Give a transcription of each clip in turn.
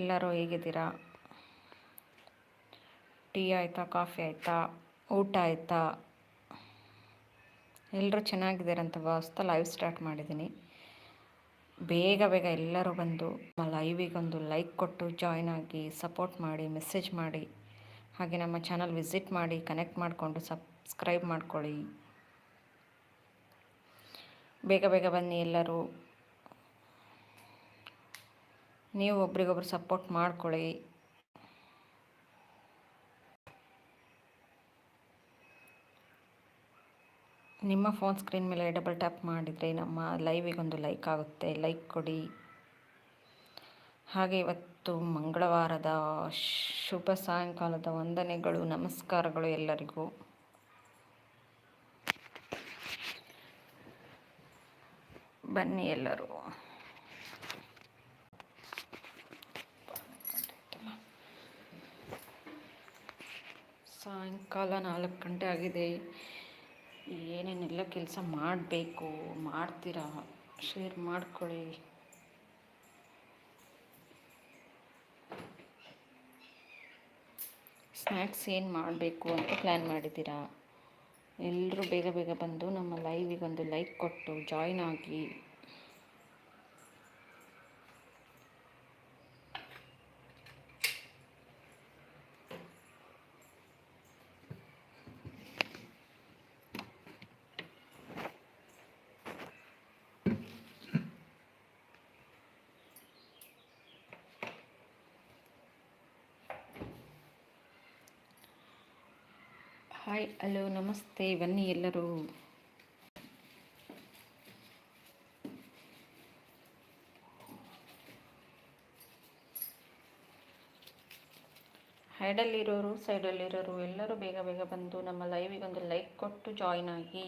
ಎಲ್ಲರೂ ಹೇಗಿದ್ದೀರಾ? ಟೀ ಆಯಿತಾ, ಕಾಫಿ ಆಯಿತಾ, ಊಟ ಆಯಿತಾ? ಎಲ್ಲರೂ ಚೆನ್ನಾಗಿದ್ದೀರಂತ ಭಾವಿಸ್ತಾ ಲೈವ್ ಸ್ಟಾರ್ಟ್ ಮಾಡಿದ್ದೀನಿ. ಬೇಗ ಬೇಗ ಎಲ್ಲರೂ ಬಂದು ನಮ್ಮ ಲೈವಿಗೊಂದು ಲೈಕ್ ಕೊಟ್ಟು ಜಾಯ್ನ್ ಆಗಿ ಸಪೋರ್ಟ್ ಮಾಡಿ ಮೆಸೇಜ್ ಮಾಡಿ, ಹಾಗೆ ನಮ್ಮ ಚಾನಲ್ ವಿಸಿಟ್ ಮಾಡಿ ಕನೆಕ್ಟ್ ಮಾಡಿಕೊಂಡು ಸಬ್ಸ್ಕ್ರೈಬ್ ಮಾಡ್ಕೊಳ್ಳಿ. ಬೇಗ ಬೇಗ ಬನ್ನಿ ಎಲ್ಲರೂ. ನೀವು ಒಬ್ರಿಗೊಬ್ರು ಸಪೋರ್ಟ್ ಮಾಡ್ಕೊಳ್ಳಿ. ನಿಮ್ಮ ಫೋನ್ ಸ್ಕ್ರೀನ್ ಮೇಲೆ ಡಬಲ್ ಟ್ಯಾಪ್ ಮಾಡಿದರೆ ನಮ್ಮ ಲೈವಿಗೊಂದು ಲೈಕ್ ಆಗುತ್ತೆ. ಲೈಕ್ ಕೊಡಿ. ಹಾಗೆ ಇವತ್ತು ಮಂಗಳವಾರದ ಶುಭ ಸಾಯಂಕಾಲದ ವಂದನೆಗಳು, ನಮಸ್ಕಾರಗಳು ಎಲ್ಲರಿಗೂ. ಬನ್ನಿ ಎಲ್ಲರೂ. ಸಾಯಂಕಾಲ ನಾಲ್ಕು ಗಂಟೆ ಆಗಿದೆ. ಏನೇನೆಲ್ಲ ಕೆಲಸ ಮಾಡಬೇಕು, ಮಾಡ್ತೀರಾ? ಶೇರ್ ಮಾಡ್ಕೊಳ್ಳಿ. ಸ್ನ್ಯಾಕ್ಸ್ ಏನು ಮಾಡಬೇಕು ಅಂತ ಪ್ಲ್ಯಾನ್ ಮಾಡಿದ್ದೀರಾ? ಎಲ್ಲರೂ ಬೇಗ ಬೇಗ ಬಂದು ನಮ್ಮ ಲೈವಿಗೊಂದು ಲೈಕ್ ಕೊಟ್ಟು ಜಾಯ್ನ್ ಆಗಿ. ಹಾಯ್ ಹಲೋ ನಮಸ್ತೆ ಬನ್ನಿ ಎಲ್ಲರೂ ಹೈಡಲ್ಲಿರೋರು ಸೈಡಲ್ಲಿರೋರು ಎಲ್ಲರೂ ಬೇಗ ಬೇಗ ಬಂದು ನಮ್ಮ ಲೈವಿಗೆ ಒಂದು ಲೈಕ್ ಕೊಟ್ಟು ಜಾಯ್ನ್ ಆಗಿ.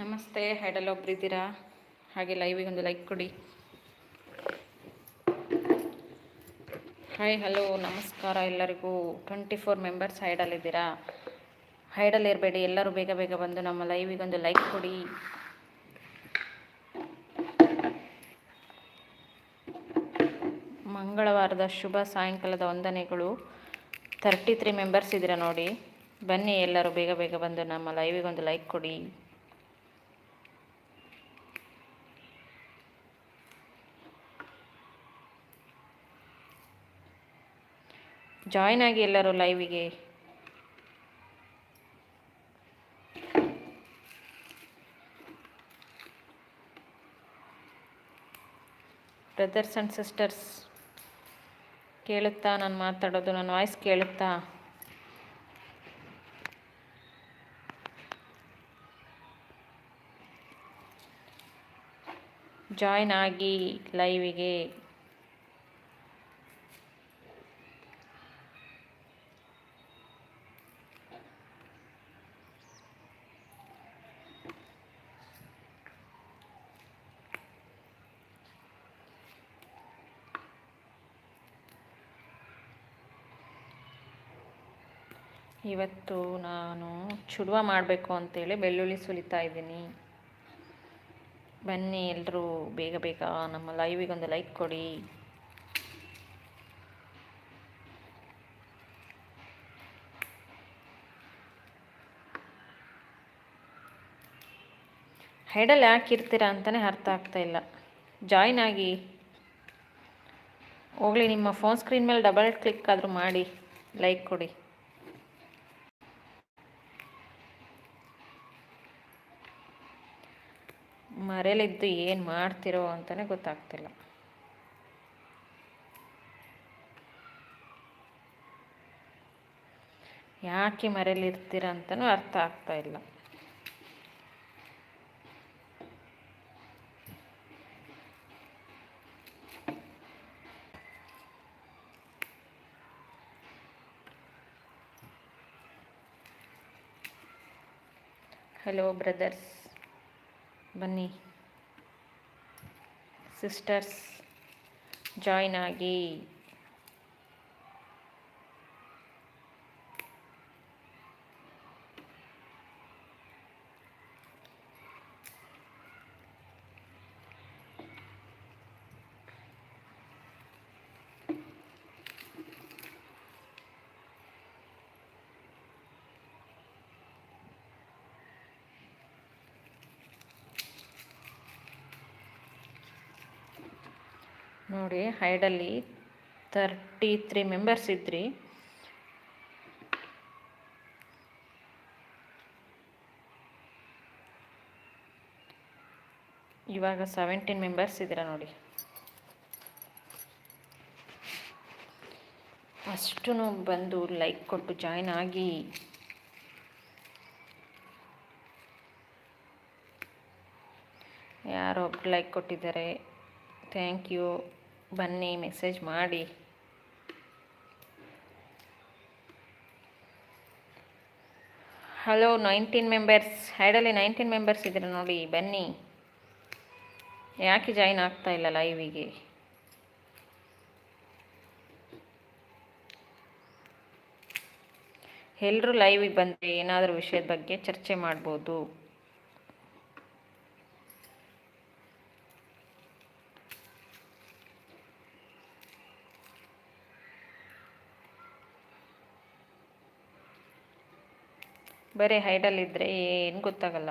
ನಮಸ್ತೆ, ಹೈಡಲ್ ಒಬ್ಬರಿದ್ದೀರಾ ಹಾಗೆ ಲೈವಿಗೆ ಒಂದು ಲೈಕ್ ಕೊಡಿ. ಹಾಯ್ ಹಲೋ ನಮಸ್ಕಾರ ಎಲ್ಲರಿಗೂ. ಟ್ವೆಂಟಿ ಫೋರ್ ಮೆಂಬರ್ಸ್ ಹೈಡಲ್ಲಿದ್ದೀರಾ ಹೈಡಲ್ ಇರಬೇಡಿ ಎಲ್ಲರೂ ಬೇಗ ಬೇಗ ಬಂದು ನಮ್ಮ ಲೈವಿಗೆ ಒಂದು ಲೈಕ್ ಕೊಡಿ. ಮಂಗಳವಾರದ ಶುಭ ಸಾಯಂಕಾಲದ ವಂದನೆಗಳು. ತರ್ಟಿ ತ್ರೀ ಮೆಂಬರ್ಸ್ ಇದ್ದೀರಾ ನೋಡಿ. ಬನ್ನಿ ಎಲ್ಲರೂ ಬೇಗ ಬೇಗ ಬಂದು ನಮ್ಮ ಲೈವಿಗೆ ಒಂದು ಲೈಕ್ ಕೊಡಿ. ಜಾಯ್ನ್ ಆಗಿ ಎಲ್ಲರೂ ಲೈವಿಗೆ ಬ್ರದರ್ಸ್ ಆ್ಯಂಡ್ ಸಿಸ್ಟರ್ಸ್ ಕೇಳುತ್ತಾ? ನಾನು ಮಾತಾಡೋದು ನನ್ನ ವಾಯ್ಸ್ ಕೇಳುತ್ತಾ? ಜಾಯ್ನ್ ಆಗಿ ಲೈವಿಗೆ ಇವತ್ತು ನಾನು ಚುಡುವ ಮಾಡಬೇಕು ಅಂತೇಳಿ ಬೆಳ್ಳುಳ್ಳಿ ಸುಲಿತಾ ಇದ್ದೀನಿ. ಬನ್ನಿ ಎಲ್ಲರೂ ಬೇಗ ಬೇಗ ನಮ್ಮ ಲೈವಿಗೊಂದು ಲೈಕ್ ಕೊಡಿ. ಹೈಡಲ್ಲಿ ಯಾಕೆ ಇರ್ತೀರಾ ಅಂತಲೇ ಅರ್ಥ ಆಗ್ತಾ ಇಲ್ಲ. ಜಾಯ್ನ್ ಆಗಿ. ಹೋಗಲಿ, ನಿಮ್ಮ ಫೋನ್ ಸ್ಕ್ರೀನ್ ಮೇಲೆ ಡಬಲ್ ಕ್ಲಿಕ್ ಆದರೂ ಮಾಡಿ ಲೈಕ್ ಕೊಡಿ. ಮರೆಯಲಿದ್ದು ಏನು ಮಾಡ್ತಿರೋ ಅಂತಲೇ ಗೊತ್ತಾಗ್ತಿಲ್ಲ. ಯಾಕೆ ಮರೆಯಲಿರ್ತೀರ ಅಂತಲೂ ಅರ್ಥ ಆಗ್ತಾ ಇಲ್ಲ. ಹಲೋ ಬ್ರದರ್ಸ್ ಬನ್ನಿ. ಸಿಸ್ಟರ್ಸ್ ಜಾಯ್ನ್ ಆಗಿ ನೋಡಿ ಹೈಡಲ್ಲಿ ತರ್ಟಿ ತ್ರೀ ಮೆಂಬರ್ಸ್ ಇದ್ರಿ. ಇವಾಗ ಸೆವೆಂಟೀನ್ ಮೆಂಬರ್ಸ್ ಇದ್ದೀರಾ ನೋಡಿ. ಅಷ್ಟು ಬಂದು ಲೈಕ್ ಕೊಟ್ಟು ಜಾಯ್ನ್ ಆಗಿ. ಯಾರೋ ಲೈಕ್ ಕೊಟ್ಟಿದ್ದಾರೆ. ಥ್ಯಾಂಕ್ ಯು ಬನ್ನಿ ಮೆಸೇಜ್ ಮಾಡಿ. ಹಲೋ ನೈನ್ಟೀನ್ ಮೆಂಬರ್ಸ್ ಹ್ಯಾಡಲ್ಲಿ ನೈನ್ಟೀನ್ ಮೆಂಬರ್ಸ್ ಇದ್ದೀರ ನೋಡಿ, ಬನ್ನಿ. ಯಾಕೆ ಜಾಯಿನ್ ಆಗ್ತಾ ಇಲ್ಲ ಲೈವಿಗೆ ಎಲ್ಲರೂ ಲೈವಿಗೆ ಬಂದರೆ ಏನಾದರೂ ವಿಷಯದ ಬಗ್ಗೆ ಚರ್ಚೆ ಮಾಡ್ಬೋದು. ಬರೀ ಹೈಡಲ್ಲಿದ್ದರೆ ಏನು ಗೊತ್ತಾಗಲ್ಲ.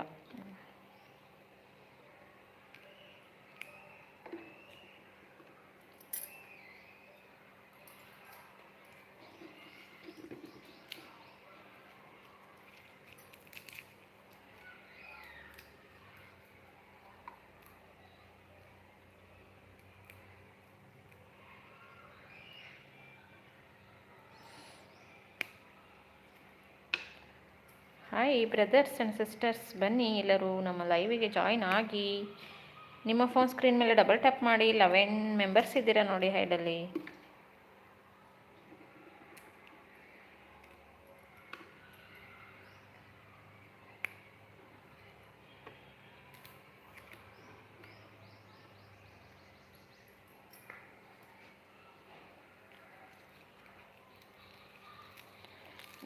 ಹಾಯ್ ಬ್ರದರ್ಸ್ ಆ್ಯಂಡ್ ಸಿಸ್ಟರ್ಸ್, ಬನ್ನಿ ಎಲ್ಲರೂ ನಮ್ಮ ಲೈವಿಗೆ ಜಾಯ್ನ್ ಆಗಿ. ನಿಮ್ಮ ಫೋನ್ ಸ್ಕ್ರೀನ್ ಮೇಲೆ ಡಬಲ್ ಟ್ಯಾಪ್ ಮಾಡಿ ಲೆವೆನ್ ಮೆಂಬರ್ಸ್ ಇದ್ದೀರಾ ನೋಡಿ ಹೈಡಲ್ಲಿ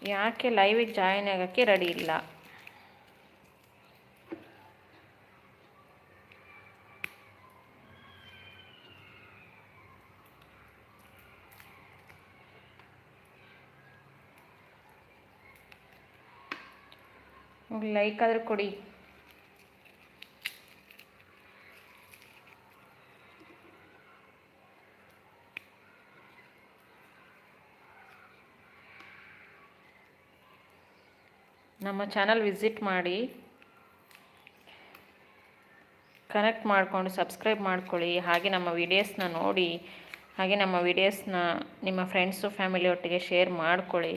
ಯಾಕೆ ಲೈವಿಗೆ ಜಾಯಿನ್ ಆಗೋಕ್ಕೆ ರೆಡಿ ಇಲ್ಲ? ಲೈಕ್ ಆದರೂ ಕೊಡಿ. ನಮ್ಮ ಚಾನಲ್ ವಿಸಿಟ್ ಮಾಡಿ. ಕನೆಕ್ಟ್ ಮಾಡಿಕೊಂಡು ಸಬ್ಸ್ಕ್ರೈಬ್ ಮಾಡ್ಕೊಳ್ಳಿ. ಹಾಗೆ ನಮ್ಮ ವಿಡಿಯೋಸ್ನ ನೋಡಿ. ಹಾಗೆ ನಮ್ಮ ವಿಡಿಯೋಸ್ನ ನಿಮ್ಮ ಫ್ರೆಂಡ್ಸು ಫ್ಯಾಮಿಲಿ ಒಟ್ಟಿಗೆ ಶೇರ್ ಮಾಡ್ಕೊಳ್ಳಿ.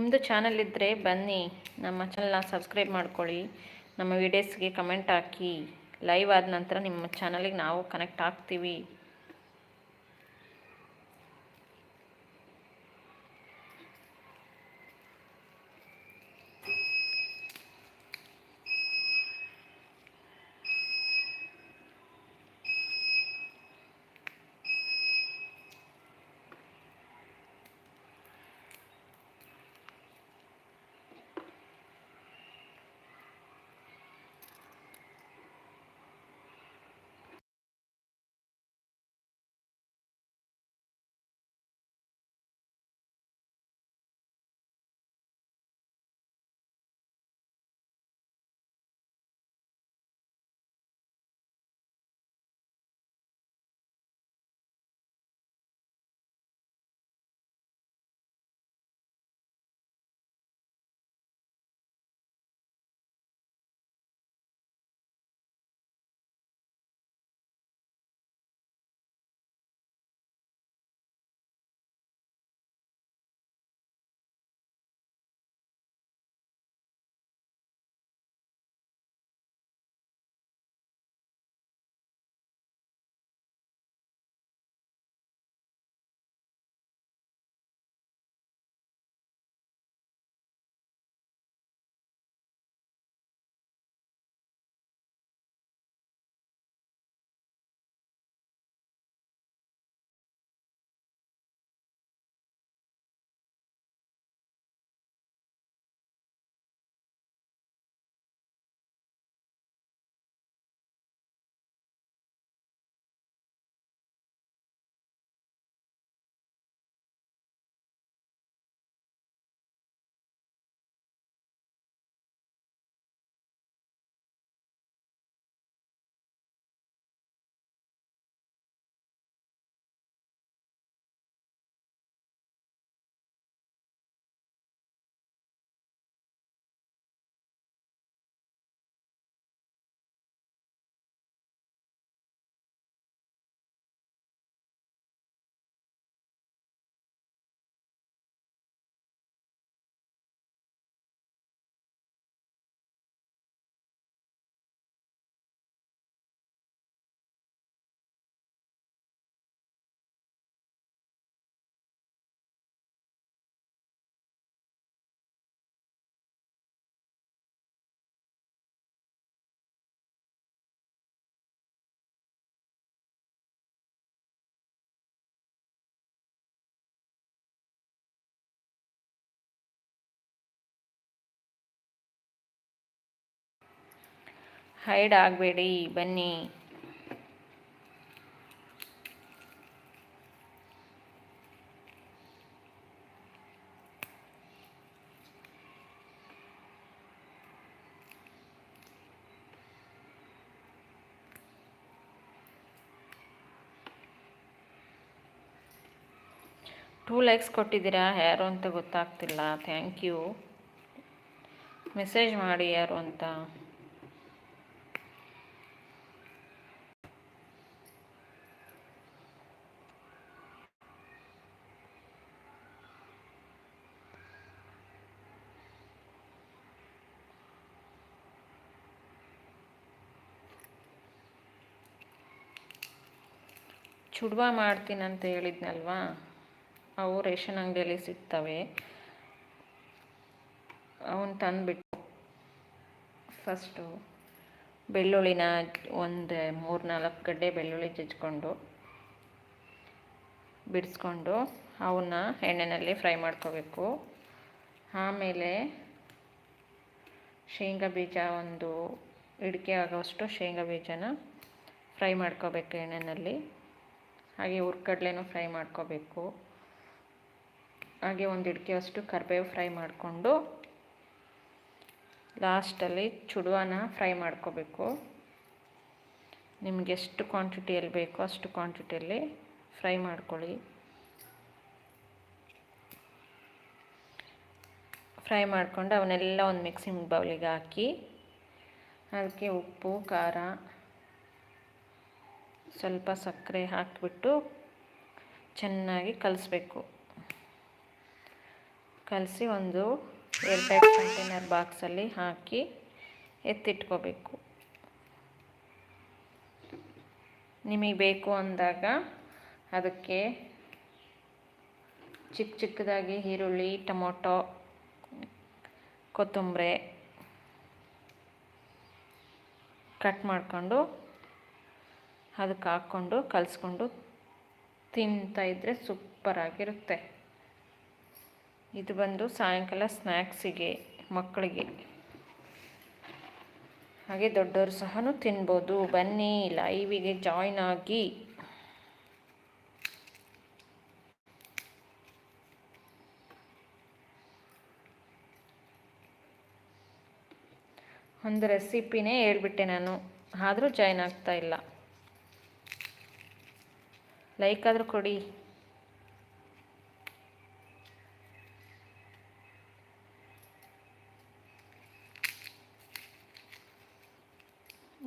ನಿಮ್ಮದು ಚಾನಲ್ ಇದ್ದರೆ ಬನ್ನಿ, ನಮ್ಮ ಚಾನಲ್ನ ಸಬ್ಸ್ಕ್ರೈಬ್ ಮಾಡ್ಕೊಳ್ಳಿ, ನಮ್ಮ ವೀಡಿಯೋಸ್ಗೆ ಕಮೆಂಟ್ ಹಾಕಿ ಲೈವ್ ಆದ ನಂತರ ನಿಮ್ಮ ಚಾನಲಿಗೆ ನಾವು ಕನೆಕ್ಟ್ ಆಗ್ತೀವಿ. ಹೈಡ್ ಆಗಬೇಡಿ, ಬನ್ನಿ. ಟೂ ಲೈಕ್ಸ್ ಕೊಟ್ಟಿದ್ದೀರಾ? ಯಾರು ಅಂತ ಗೊತ್ತಾಗ್ತಿಲ್ಲ. ಥ್ಯಾಂಕ್ ಯು ಮೆಸೇಜ್ ಮಾಡಿ ಯಾರು ಅಂತ. ಚುಡ್ವ ಮಾಡ್ತೀನಂತ ಹೇಳಿದ್ನಲ್ವಾ? ಅವು ರೇಷನ್ ಅಂಗಡಿಯಲ್ಲಿ ಸಿಗ್ತವೆ. ಅವನ್ನ ತಂದುಬಿಟ್ಟು ಫಸ್ಟು ಬೆಳ್ಳುಳ್ಳಿನ ಒಂದು ಮೂರು ನಾಲ್ಕು ಗಡ್ಡೆ ಬೆಳ್ಳುಳ್ಳಿ ಜಜ್ಕೊಂಡು ಬಿಡಿಸ್ಕೊಂಡು ಅವನ್ನ ಎಣ್ಣೆಯಲ್ಲಿ ಫ್ರೈ ಮಾಡ್ಕೋಬೇಕು. ಆಮೇಲೆ ಶೇಂಗಾ ಬೀಜ ಒಂದು ಇಡಿಕೆ ಆಗೋಷ್ಟು ಶೇಂಗಾ ಬೀಜನ ಫ್ರೈ ಮಾಡ್ಕೋಬೇಕು ಎಣ್ಣೆಯಲ್ಲಿ ಹಾಗೆ ಹುರ್ಗಡ್ಲೆನೂ ಫ್ರೈ ಮಾಡ್ಕೋಬೇಕು. ಹಾಗೆ ಒಂದು ಇಡ್ಕೆಯಷ್ಟು ಕರಿಬೇವು ಫ್ರೈ ಮಾಡಿಕೊಂಡು ಲಾಸ್ಟಲ್ಲಿ ಚುಡುವನ ಫ್ರೈ ಮಾಡ್ಕೋಬೇಕು. ನಿಮಗೆ ಎಷ್ಟು ಕ್ವಾಂಟಿಟಿಯಲ್ಲಿ ಬೇಕೋ ಅಷ್ಟು ಕ್ವಾಂಟಿಟಿಯಲ್ಲಿ ಫ್ರೈ ಮಾಡ್ಕೊಳ್ಳಿ. ಫ್ರೈ ಮಾಡಿಕೊಂಡು ಅವನ್ನೆಲ್ಲ ಒಂದು ಮಿಕ್ಸಿಂಗ್ ಬೌಲಿಗೆ ಹಾಕಿ, ಅದಕ್ಕೆ ಉಪ್ಪು, ಖಾರ ಸ್ವಲ್ಪ ಸಕ್ಕರೆ ಹಾಕಿಬಿಟ್ಟು ಚೆನ್ನಾಗಿ ಕಲಿಸ್ಬೇಕು. ಕಲಸಿ ಒಂದು ಏರ್ಟೈಟ್ ಕಂಟೈನರ್ ಬಾಕ್ಸಲ್ಲಿ ಹಾಕಿ ಎತ್ತಿಟ್ಕೋಬೇಕು. ನಿಮಗೆ ಬೇಕು ಅಂದಾಗ ಅದಕ್ಕೆ ಚಿಕ್ಕ ಚಿಕ್ಕದಾಗಿ ಈರುಳ್ಳಿ, ಟೊಮೊಟೊ, ಕೊತ್ತಂಬರಿ ಕಟ್ ಮಾಡಿಕೊಂಡು ಅದಕ್ಕೆ ಹಾಕ್ಕೊಂಡು ಕಲಿಸ್ಕೊಂಡು ತಿಂತಾಯಿದ್ರೆ ಸೂಪರಾಗಿರುತ್ತೆ ಇದು ಬಂದು ಸಾಯಂಕಾಲ ಸ್ನ್ಯಾಕ್ಸಿಗೆ ಮಕ್ಕಳಿಗೆ. ಹಾಗೆ ದೊಡ್ಡವರು ಸಹ ತಿನ್ಬೋದು. ಬನ್ನಿ ಲೈವಿಗೆ ಜಾಯ್ನ್ ಆಗಿ. ಒಂದು ರೆಸಿಪಿನೇ ಹೇಳ್ಬಿಟ್ಟೆ ನಾನು. ಆದರೂ ಜಾಯ್ನ್ ಆಗ್ತಾ ಇಲ್ಲ. ಲೈಕ್ ಆದರೂ ಕೊಡಿ.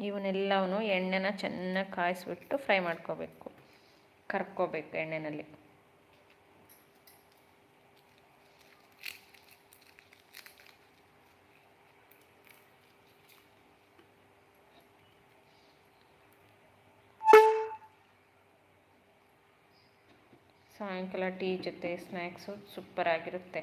ಇವನ್ನೆಲ್ಲವೂ ಎಣ್ಣೆನ ಚೆನ್ನಾಗಿ ಕಾಯಿಸ್ಬಿಟ್ಟು ಫ್ರೈ ಮಾಡ್ಕೋಬೇಕು. ಕರ್ಕೋಬೇಕು ಎಣ್ಣೆಯಲ್ಲಿ ಸಾಯಂಕಾಲ ಟೀ ಜೊತೆ ಸ್ನ್ಯಾಕ್ಸು ಸೂಪರಾಗಿರುತ್ತೆ.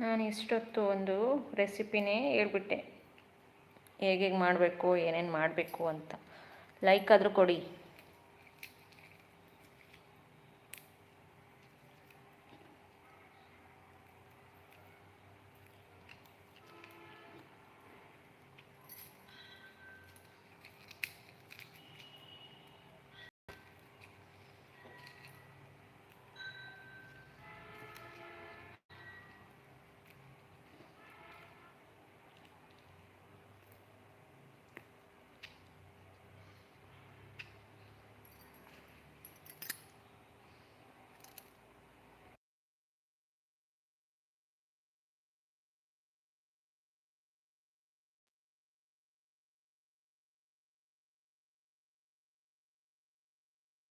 ನಾನು ಇಷ್ಟೊತ್ತು ಒಂದು ರೆಸಿಪಿನೇ ಹೇಳ್ಬಿಟ್ಟೆ. ಹೇಗೆ ಮಾಡಬೇಕು ಏನೇನು ಮಾಡಬೇಕು ಅಂತ. ಲೈಕ್ ಆದರೂ ಕೊಡಿ.